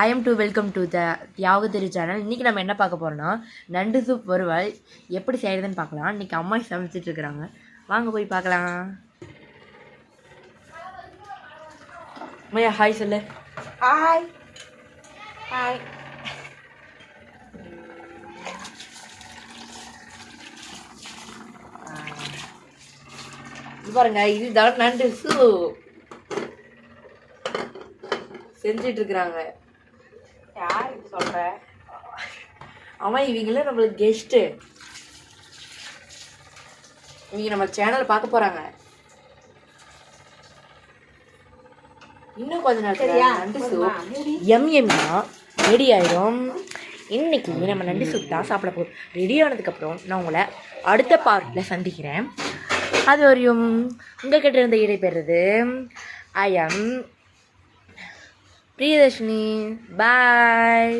I am to welcome to the Thiru channel இன்றைக்கி நம்ம என்ன பார்க்க போகிறோம்னா நண்டு சூப் வறுவல் எப்படி செய்கிறதுன்னு பார்க்கலாம். இன்றைக்கி அம்மா சமைச்சிட்டு இருக்கிறாங்க. வாங்க போய் பார்க்கலாம். மையா ஹாய் சொல்லு. ஹாய் ஹாய் பாருங்க இதுதான் நண்டு சூப் செஞ்சிட்டு இருக்கிறாங்க யார் இது சொல்ற? அவன் இவங்கள நம்மளுக்கு கெஸ்ட்டு இவங்க நம்ம சேனல் பார்க்க போறாங்க. இன்னும் கொஞ்ச நேரத்துல? நண்டு? சூப் மூடி. எம் எம்னா ரெடி ஆயிடும் இன்னைக்கு நம்ம நண்டு சூப் தான் சாப்பிட போகிறோம் ரெடி ஆனதுக்கப்புறம் நான் உங்களை அடுத்த பார்ட்டில் சந்திக்கிறேன். அது வரையும் உங்ககிட்ட இருந்து இடைபெறுறது ஐ எம் பிரியதர்ஷினி பாய்